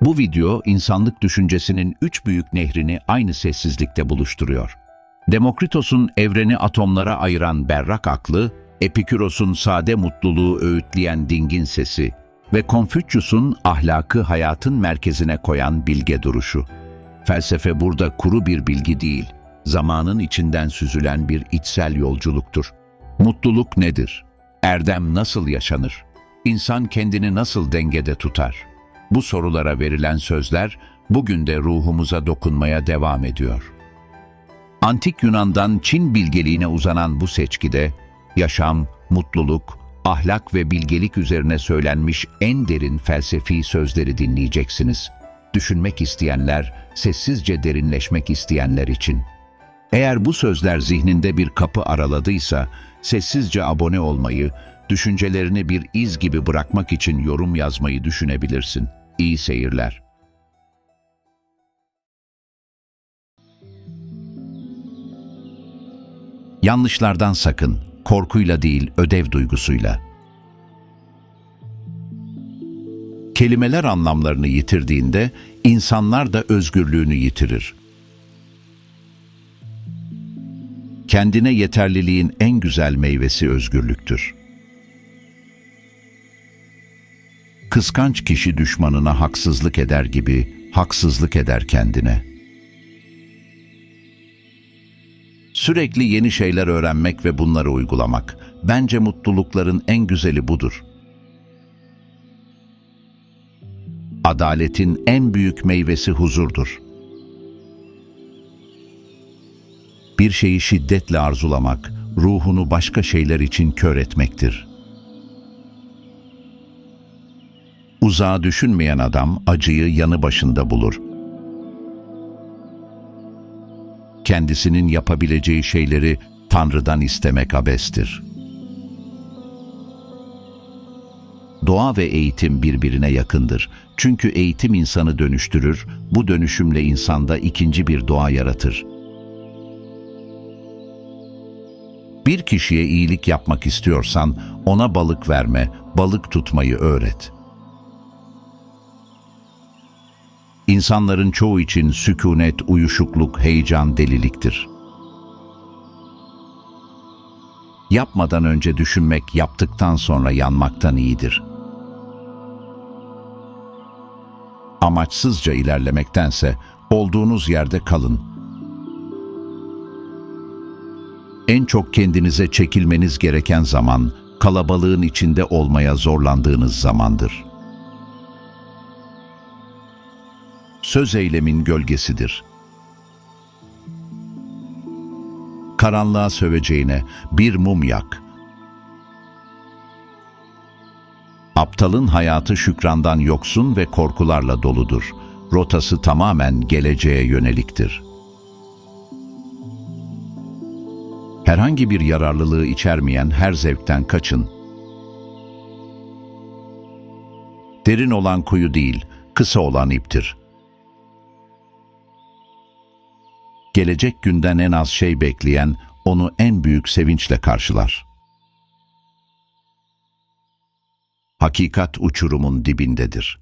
Bu video insanlık düşüncesinin üç büyük nehrini aynı sessizlikte buluşturuyor. Demokritos'un evreni atomlara ayıran berrak aklı, Epiküros'un sade mutluluğu öğütleyen dingin sesi ve Konfüçyus'un ahlakı hayatın merkezine koyan bilge duruşu. Felsefe burada kuru bir bilgi değil, zamanın içinden süzülen bir içsel yolculuktur. Mutluluk nedir? Erdem nasıl yaşanır? İnsan kendini nasıl dengede tutar? Bu sorulara verilen sözler bugün de ruhumuza dokunmaya devam ediyor. Antik Yunan'dan Çin bilgeliğine uzanan bu seçkide yaşam, mutluluk, ahlak ve bilgelik üzerine söylenmiş en derin felsefi sözleri dinleyeceksiniz. Düşünmek isteyenler, sessizce derinleşmek isteyenler için. Eğer bu sözler zihninde bir kapı araladıysa, sessizce abone olmayı, düşüncelerini bir iz gibi bırakmak için yorum yazmayı düşünebilirsin. İyi seyirler. Yanlışlardan sakın, korkuyla değil ödev duygusuyla. Kelimeler anlamlarını yitirdiğinde insanlar da özgürlüğünü yitirir. Kendine yeterliliğin en güzel meyvesi özgürlüktür. Kıskanç kişi düşmanına haksızlık eder gibi haksızlık eder kendine. Sürekli yeni şeyler öğrenmek ve bunları uygulamak. Bence mutlulukların en güzeli budur. Adaletin en büyük meyvesi huzurdur. Bir şeyi şiddetle arzulamak, ruhunu başka şeyler için kör etmektir. Uzağa düşünmeyen adam acıyı yanı başında bulur. Kendisinin yapabileceği şeyleri Tanrı'dan istemek abestir. Doğa ve eğitim birbirine yakındır. Çünkü eğitim insanı dönüştürür, bu dönüşümle insanda ikinci bir doğa yaratır. Bir kişiye iyilik yapmak istiyorsan ona balık verme, balık tutmayı öğret. İnsanların çoğu için sükunet, uyuşukluk, heyecan, deliliktir. Yapmadan önce düşünmek, yaptıktan sonra yanmaktan iyidir. Amaçsızca ilerlemektense olduğunuz yerde kalın. En çok kendinize çekilmeniz gereken zaman, kalabalığın içinde olmaya zorlandığınız zamandır. Söz eylemin gölgesidir. Karanlığa söveceğine bir mum yak. Aptalın hayatı şükrandan yoksun ve korkularla doludur. Rotası tamamen geleceğe yöneliktir. Herhangi bir yararlılığı içermeyen her zevkten kaçın. Derin olan kuyu değil, kısa olan iptir. Gelecek günden en az şey bekleyen onu en büyük sevinçle karşılar. Hakikat uçurumun dibindedir.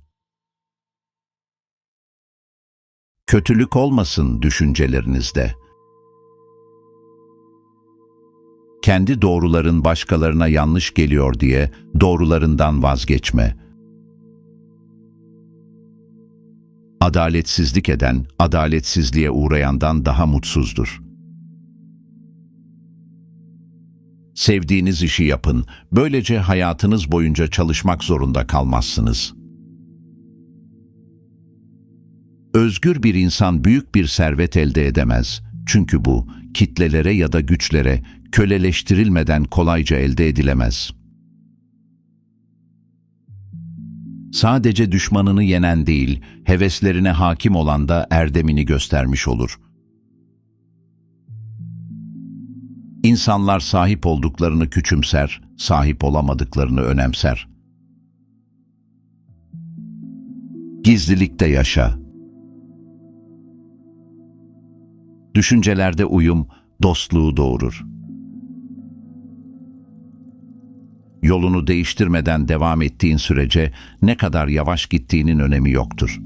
Kötülük olmasın düşüncelerinizde. Kendi doğruların başkalarına yanlış geliyor diye doğrularından vazgeçme. Adaletsizlik eden, adaletsizliğe uğrayandan daha mutsuzdur. Sevdiğiniz işi yapın, böylece hayatınız boyunca çalışmak zorunda kalmazsınız. Özgür bir insan büyük bir servet elde edemez. Çünkü bu, kitlelere ya da güçlere köleleştirilmeden kolayca elde edilemez. Sadece düşmanını yenen değil, heveslerine hakim olan da erdemini göstermiş olur. İnsanlar sahip olduklarını küçümser, sahip olamadıklarını önemser. Gizlilikte yaşa. Düşüncelerde uyum, dostluğu doğurur. Yolunu değiştirmeden devam ettiğin sürece ne kadar yavaş gittiğinin önemi yoktur.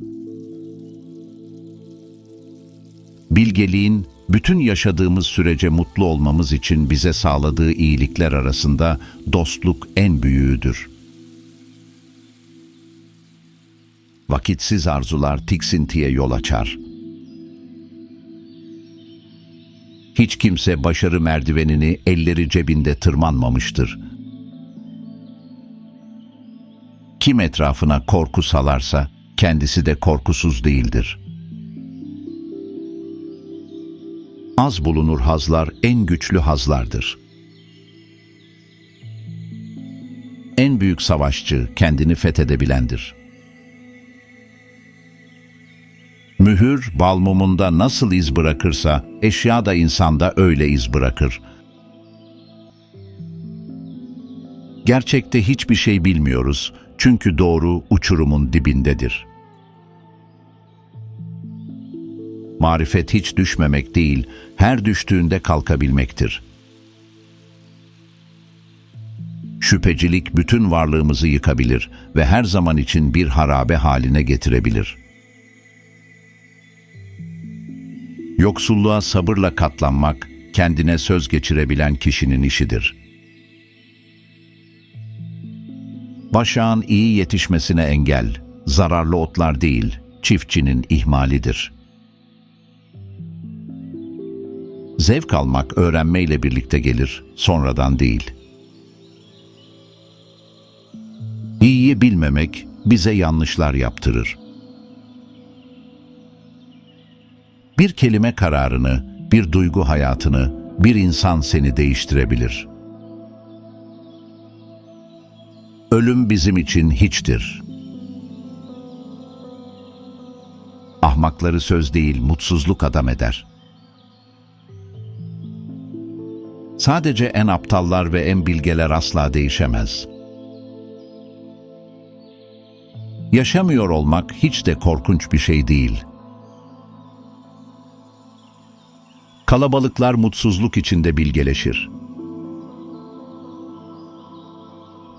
Bilgeliğin bütün yaşadığımız sürece mutlu olmamız için bize sağladığı iyilikler arasında dostluk en büyüğüdür. Vakitsiz arzular tiksintiye yol açar. Hiç kimse başarı merdivenini elleri cebinde tırmanmamıştır.'' Kim etrafına korku salarsa kendisi de korkusuz değildir. Az bulunur hazlar en güçlü hazlardır. En büyük savaşçı kendini fethedebilendir. Mühür bal mumunda nasıl iz bırakırsa eşya da insanda öyle iz bırakır. Gerçekte hiçbir şey bilmiyoruz çünkü doğru uçurumun dibindedir. Marifet hiç düşmemek değil, her düştüğünde kalkabilmektir. Şüphecilik bütün varlığımızı yıkabilir ve her zaman için bir harabe haline getirebilir. Yoksulluğa sabırla katlanmak, kendine söz geçirebilen kişinin işidir. Başağın iyi yetişmesine engel, zararlı otlar değil, çiftçinin ihmalidir. Zevk almak öğrenmeyle birlikte gelir, sonradan değil. İyiyi bilmemek bize yanlışlar yaptırır. Bir kelime kararını, bir duygu hayatını, bir insan seni değiştirebilir. Ölüm bizim için hiçtir. Ahmakları söz değil, mutsuzluk adam eder. Sadece en aptallar ve en bilgeler asla değişemez. Yaşamıyor olmak hiç de korkunç bir şey değil.'' Kalabalıklar mutsuzluk içinde bilgeleşir.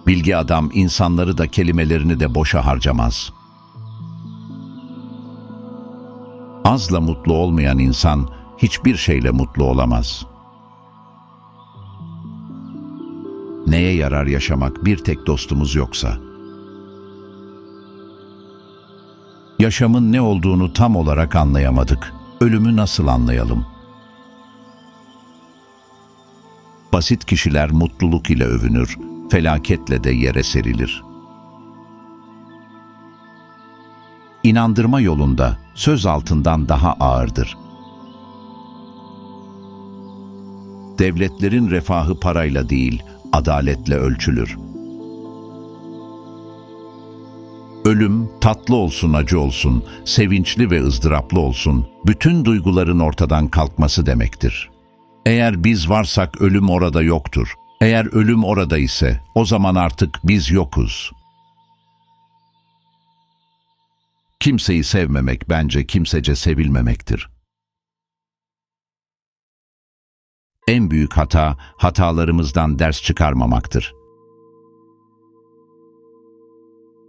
Bilgi adam insanları da kelimelerini de boşa harcamaz. Azla mutlu olmayan insan hiçbir şeyle mutlu olamaz. Neye yarar yaşamak bir tek dostumuz yoksa? Yaşamın ne olduğunu tam olarak anlayamadık. Ölümü nasıl anlayalım?'' Basit kişiler mutluluk ile övünür, felaketle de yere serilir. İnandırma yolunda söz altından daha ağırdır. Devletlerin refahı parayla değil, adaletle ölçülür. Ölüm tatlı olsun acı olsun, sevinçli ve ızdıraplı olsun, bütün duyguların ortadan kalkması demektir.'' Eğer biz varsak ölüm orada yoktur. Eğer ölüm orada ise o zaman artık biz yokuz. Kimseyi sevmemek bence kimsece sevilmemektir. En büyük hata hatalarımızdan ders çıkarmamaktır.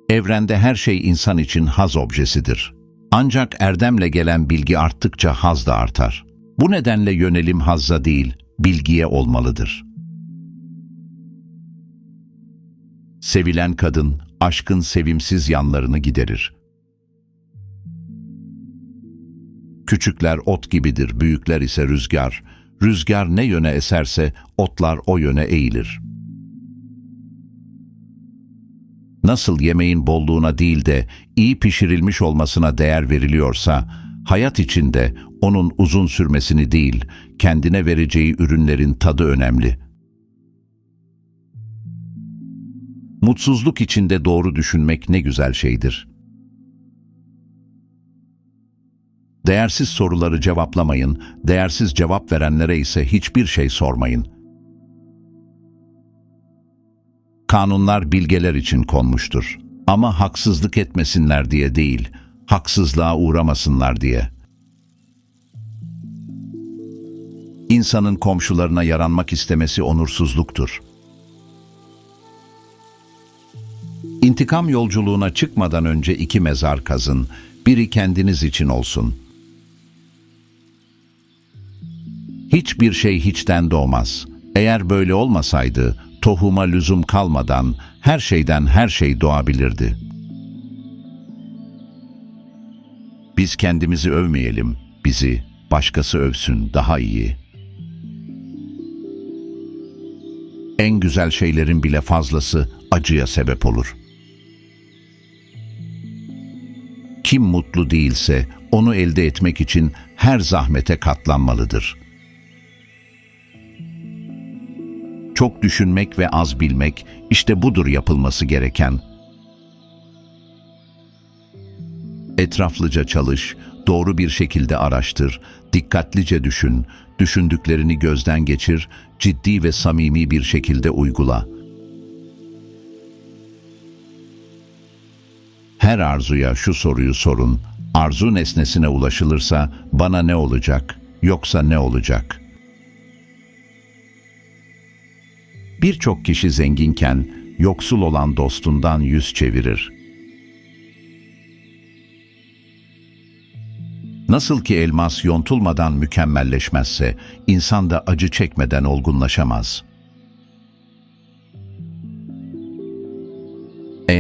Evrende her şey insan için haz objesidir. Ancak erdemle gelen bilgi arttıkça haz da artar. Bu nedenle yönelim hazza değil, bilgiye olmalıdır. Sevilen kadın, aşkın sevimsiz yanlarını giderir. Küçükler ot gibidir, büyükler ise rüzgar. Rüzgar ne yöne eserse otlar o yöne eğilir. Nasıl yemeğin bolluğuna değil de iyi pişirilmiş olmasına değer veriliyorsa, hayat içinde onun uzun sürmesini değil, kendine vereceği ürünlerin tadı önemli. Mutsuzluk içinde doğru düşünmek ne güzel şeydir. Değersiz soruları cevaplamayın, değersiz cevap verenlere ise hiçbir şey sormayın. Kanunlar bilgeler için konmuştur. Ama haksızlık etmesinler diye değil, haksızlığa uğramasınlar diye.'' İnsanın komşularına yaranmak istemesi onursuzluktur. İntikam yolculuğuna çıkmadan önce iki mezar kazın, biri kendiniz için olsun. Hiçbir şey hiçten doğmaz. Eğer böyle olmasaydı, tohuma lüzum kalmadan her şeyden her şey doğabilirdi. Biz kendimizi övmeyelim, bizi başkası övsün daha iyi. En güzel şeylerin bile fazlası acıya sebep olur. Kim mutlu değilse onu elde etmek için her zahmete katlanmalıdır. Çok düşünmek ve az bilmek işte budur yapılması gereken. Etraflıca çalış, doğru bir şekilde araştır, dikkatlice düşün, düşündüklerini gözden geçir, ciddi ve samimi bir şekilde uygula. Her arzuya şu soruyu sorun. Arzu nesnesine ulaşılırsa bana ne olacak, yoksa ne olacak? Birçok kişi zenginken yoksul olan dostundan yüz çevirir. Nasıl ki elmas yontulmadan mükemmelleşmezse, insan da acı çekmeden olgunlaşamaz.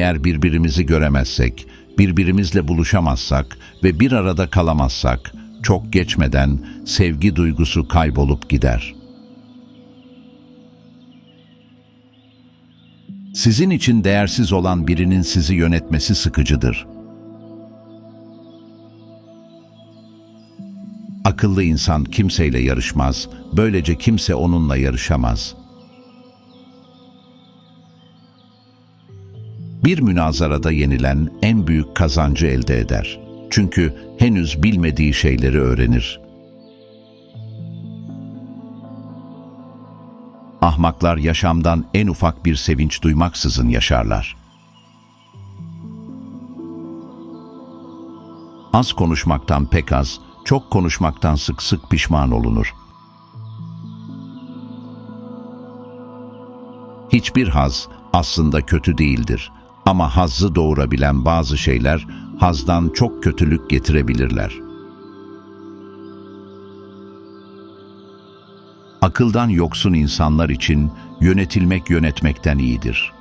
Eğer birbirimizi göremezsek, birbirimizle buluşamazsak ve bir arada kalamazsak, çok geçmeden sevgi duygusu kaybolup gider. Sizin için değersiz olan birinin sizi yönetmesi sıkıcıdır. Akıllı insan kimseyle yarışmaz, böylece kimse onunla yarışamaz. Bir münazarada yenilen en büyük kazancı elde eder. Çünkü henüz bilmediği şeyleri öğrenir. Ahmaklar yaşamdan en ufak bir sevinç duymaksızın yaşarlar. Az konuşmaktan pek az, çok konuşmaktan sık sık pişman olunur. Hiçbir haz aslında kötü değildir. Ama hazzı doğurabilen bazı şeyler hazdan çok kötülük getirebilirler. Akıldan yoksun insanlar için yönetilmek yönetmekten iyidir.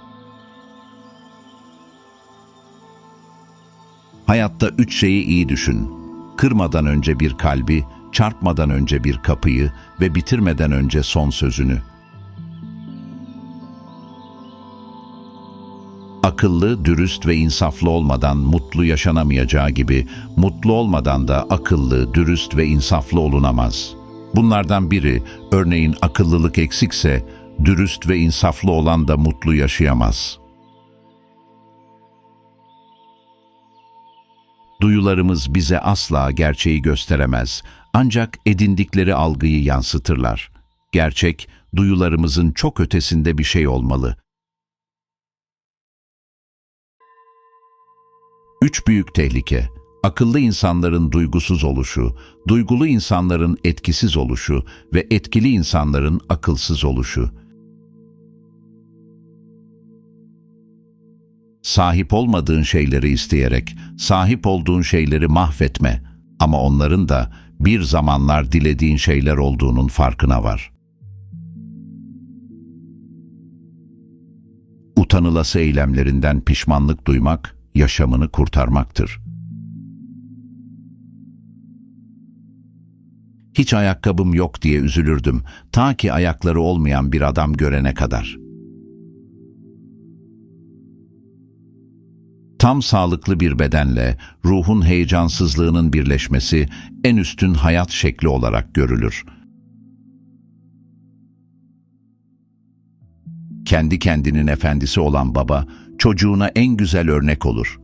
Hayatta üç şeyi iyi düşün. Kırmadan önce bir kalbi, çarpmadan önce bir kapıyı ve bitirmeden önce son sözünü. Akıllı, dürüst ve insaflı olmadan mutlu yaşanamayacağı gibi mutlu olmadan da akıllı, dürüst ve insaflı olunamaz. Bunlardan biri, örneğin akıllılık eksikse, dürüst ve insaflı olan da mutlu yaşayamaz. Duyularımız bize asla gerçeği gösteremez, ancak edindikleri algıyı yansıtırlar. Gerçek, duyularımızın çok ötesinde bir şey olmalı. Üç büyük tehlike, akıllı insanların duygusuz oluşu, duygulu insanların etkisiz oluşu ve etkili insanların akılsız oluşu. Sahip olmadığın şeyleri isteyerek, sahip olduğun şeyleri mahvetme ama onların da bir zamanlar dilediğin şeyler olduğunun farkına var. Utanılası eylemlerinden pişmanlık duymak, yaşamını kurtarmaktır. Hiç ayakkabım yok diye üzülürdüm, ta ki ayakları olmayan bir adam görene kadar. Tam sağlıklı bir bedenle ruhun heyecansızlığının birleşmesi en üstün hayat şekli olarak görülür. Kendi kendinin efendisi olan baba, çocuğuna en güzel örnek olur.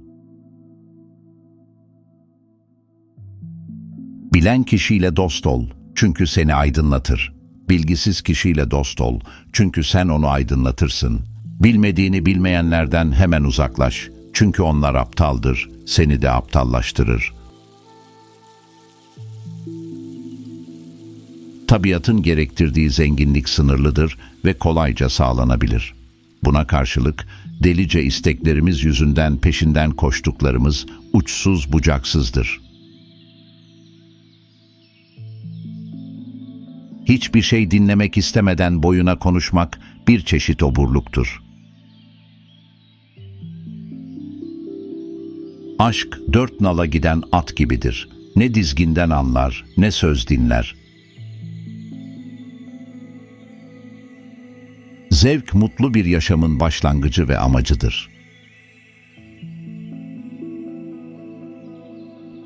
Bilen kişiyle dost ol, çünkü seni aydınlatır. Bilgisiz kişiyle dost ol, çünkü sen onu aydınlatırsın. Bilmediğini bilmeyenlerden hemen uzaklaş, çünkü onlar aptaldır, seni de aptallaştırır. Tabiatın gerektirdiği zenginlik sınırlıdır ve kolayca sağlanabilir. Buna karşılık delice isteklerimiz yüzünden peşinden koştuklarımız uçsuz bucaksızdır. Hiçbir şey dinlemek istemeden boyuna konuşmak bir çeşit oburluktur. Aşk dört nala giden at gibidir. Ne dizginden anlar, ne söz dinler. Zevk mutlu bir yaşamın başlangıcı ve amacıdır.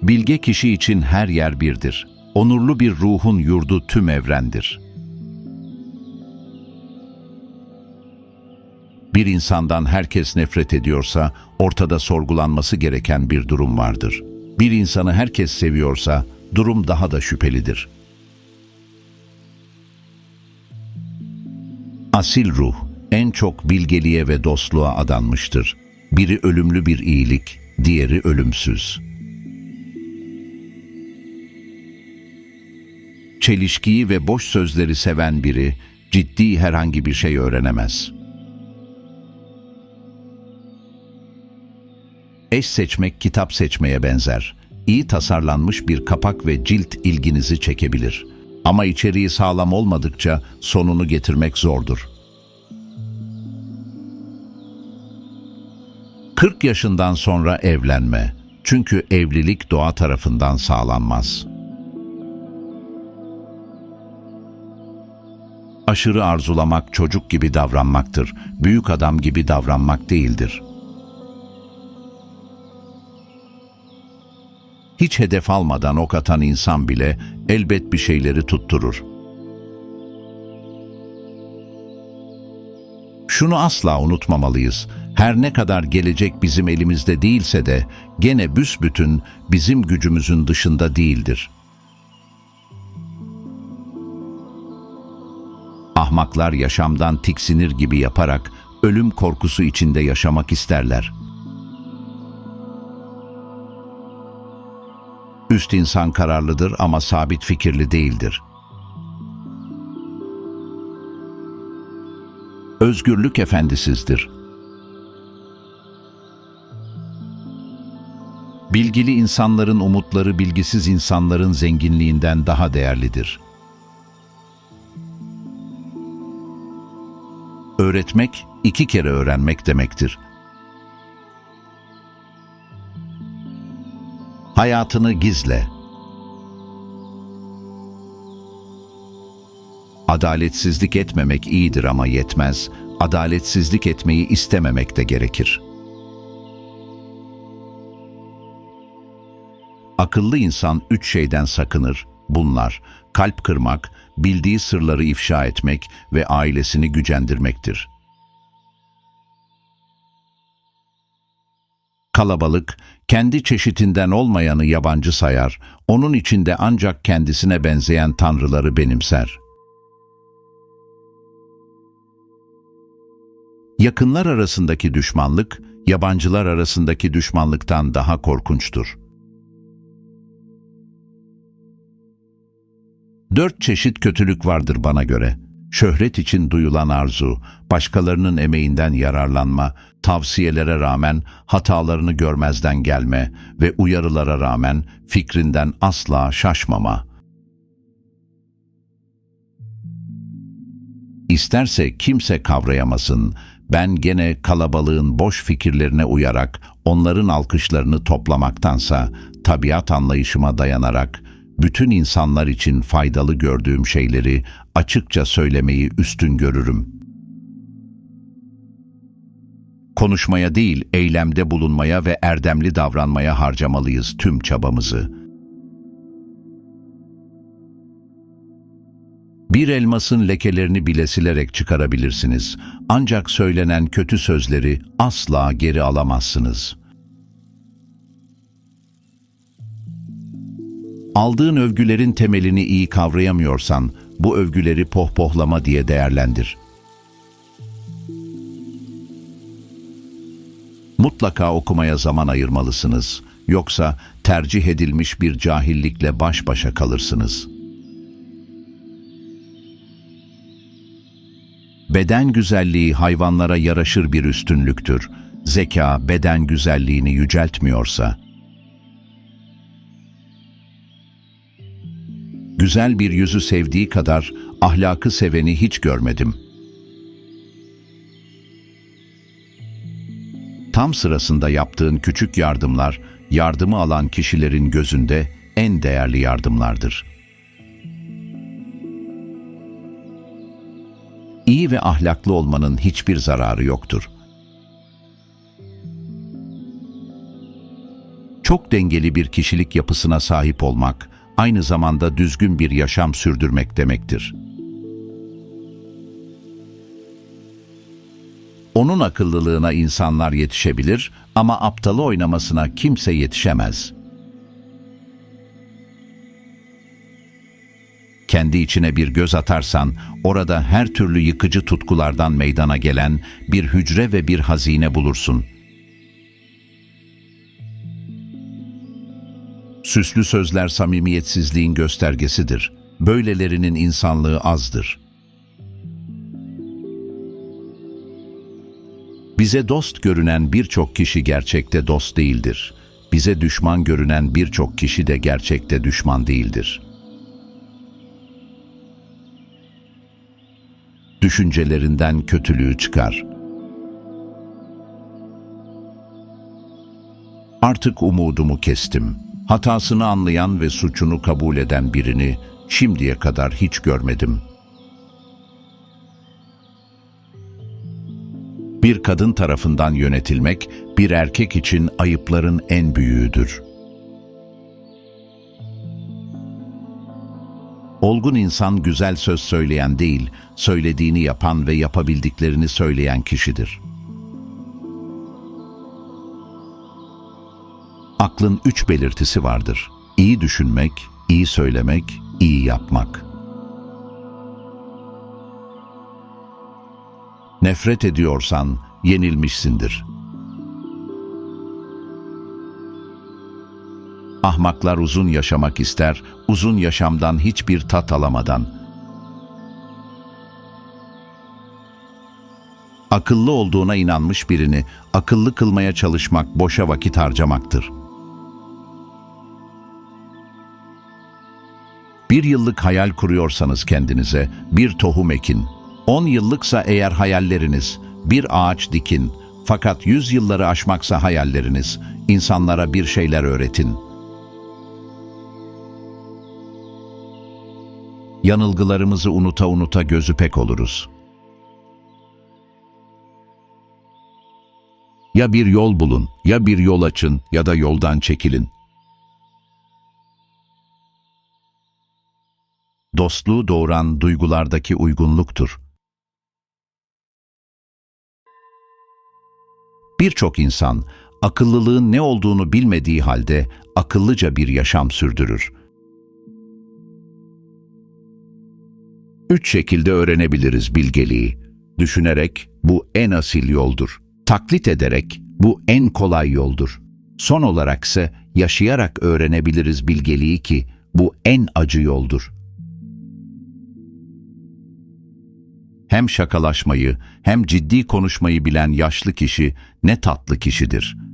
Bilge kişi için her yer birdir. Onurlu bir ruhun yurdu tüm evrendir. Bir insandan herkes nefret ediyorsa ortada sorgulanması gereken bir durum vardır. Bir insanı herkes seviyorsa durum daha da şüphelidir. Asil ruh en çok bilgeliğe ve dostluğa adanmıştır. Biri ölümlü bir iyilik, diğeri ölümsüz. Çelişkiyi ve boş sözleri seven biri ciddi herhangi bir şey öğrenemez. Eş seçmek kitap seçmeye benzer. İyi tasarlanmış bir kapak ve cilt ilginizi çekebilir. Ama içeriği sağlam olmadıkça sonunu getirmek zordur. 40 yaşından sonra evlenme. Çünkü evlilik doğa tarafından sağlanmaz. Aşırı arzulamak çocuk gibi davranmaktır. Büyük adam gibi davranmak değildir. Hiç hedef almadan ok atan insan bile elbet bir şeyleri tutturur. Şunu asla unutmamalıyız. Her ne kadar gelecek bizim elimizde değilse de gene büsbütün bizim gücümüzün dışında değildir. Ahmaklar yaşamdan tiksinir gibi yaparak ölüm korkusu içinde yaşamak isterler. Üst insan kararlıdır ama sabit fikirli değildir. Özgürlük efendisizdir. Bilgili insanların umutları bilgisiz insanların zenginliğinden daha değerlidir. Öğretmek iki kere öğrenmek demektir. Hayatını gizle. Adaletsizlik etmemek iyidir ama yetmez. Adaletsizlik etmeyi istememek de gerekir. Akıllı insan üç şeyden sakınır. Bunlar kalp kırmak, bildiği sırları ifşa etmek ve ailesini gücendirmektir. Kalabalık, kendi çeşitinden olmayanı yabancı sayar, onun içinde ancak kendisine benzeyen tanrıları benimser. Yakınlar arasındaki düşmanlık, yabancılar arasındaki düşmanlıktan daha korkunçtur. Dört çeşit kötülük vardır bana göre. Şöhret için duyulan arzu, başkalarının emeğinden yararlanma, tavsiyelere rağmen hatalarını görmezden gelme ve uyarılara rağmen fikrinden asla şaşmama. İsterse kimse kavrayamasın, ben gene kalabalığın boş fikirlerine uyarak onların alkışlarını toplamaktansa tabiat anlayışıma dayanarak bütün insanlar için faydalı gördüğüm şeyleri açıkça söylemeyi üstün görürüm. Konuşmaya değil, eylemde bulunmaya ve erdemli davranmaya harcamalıyız tüm çabamızı. Bir elmasın lekelerini bile silerek çıkarabilirsiniz. Ancak söylenen kötü sözleri asla geri alamazsınız.'' Aldığın övgülerin temelini iyi kavrayamıyorsan, bu övgüleri pohpohlama diye değerlendir. Mutlaka okumaya zaman ayırmalısınız. Yoksa tercih edilmiş bir cahillikle baş başa kalırsınız. Beden güzelliği hayvanlara yaraşır bir üstünlüktür. Zeka beden güzelliğini yüceltmiyorsa, Güzel bir yüzü sevdiği kadar ahlakı seveni hiç görmedim. Tam sırasında yaptığın küçük yardımlar, yardımı alan kişilerin gözünde en değerli yardımlardır. İyi ve ahlaklı olmanın hiçbir zararı yoktur. Çok dengeli bir kişilik yapısına sahip olmak, aynı zamanda düzgün bir yaşam sürdürmek demektir. Onun akıllılığına insanlar yetişebilir ama aptalı oynamasına kimse yetişemez. Kendi içine bir göz atarsan, orada her türlü yıkıcı tutkulardan meydana gelen bir hücre ve bir hazine bulursun. Süslü sözler samimiyetsizliğin göstergesidir. Böylelerinin insanlığı azdır. Bize dost görünen birçok kişi gerçekte dost değildir. Bize düşman görünen birçok kişi de gerçekte düşman değildir. Düşüncelerinden kötülüğü çıkar. Artık umudumu kestim. Hatasını anlayan ve suçunu kabul eden birini şimdiye kadar hiç görmedim. Bir kadın tarafından yönetilmek bir erkek için ayıpların en büyüğüdür. Olgun insan güzel söz söyleyen değil, söylediğini yapan ve yapabildiklerini söyleyen kişidir. Aklın üç belirtisi vardır. İyi düşünmek, iyi söylemek, iyi yapmak. Nefret ediyorsan yenilmişsindir. Ahmaklar uzun yaşamak ister, uzun yaşamdan hiçbir tat alamadan. Akıllı olduğuna inanmış birini akıllı kılmaya çalışmak boşa vakit harcamaktır. Bir yıllık hayal kuruyorsanız kendinize bir tohum ekin. On yıllıksa eğer hayalleriniz bir ağaç dikin. Fakat yüz yılları aşmaksa hayalleriniz insanlara bir şeyler öğretin. Yanılgılarımızı unuta unuta gözü pek oluruz. Ya bir yol bulun, ya bir yol açın ya da yoldan çekilin. Dostluğu doğuran duygulardaki uygunluktur. Birçok insan akıllılığın ne olduğunu bilmediği halde akıllıca bir yaşam sürdürür. Üç şekilde öğrenebiliriz bilgeliği. Düşünerek bu en asil yoldur. Taklit ederek bu en kolay yoldur. Son olarak ise yaşayarak öğrenebiliriz bilgeliği ki bu en acı yoldur. Hem şakalaşmayı hem ciddi konuşmayı bilen yaşlı kişi ne tatlı kişidir.''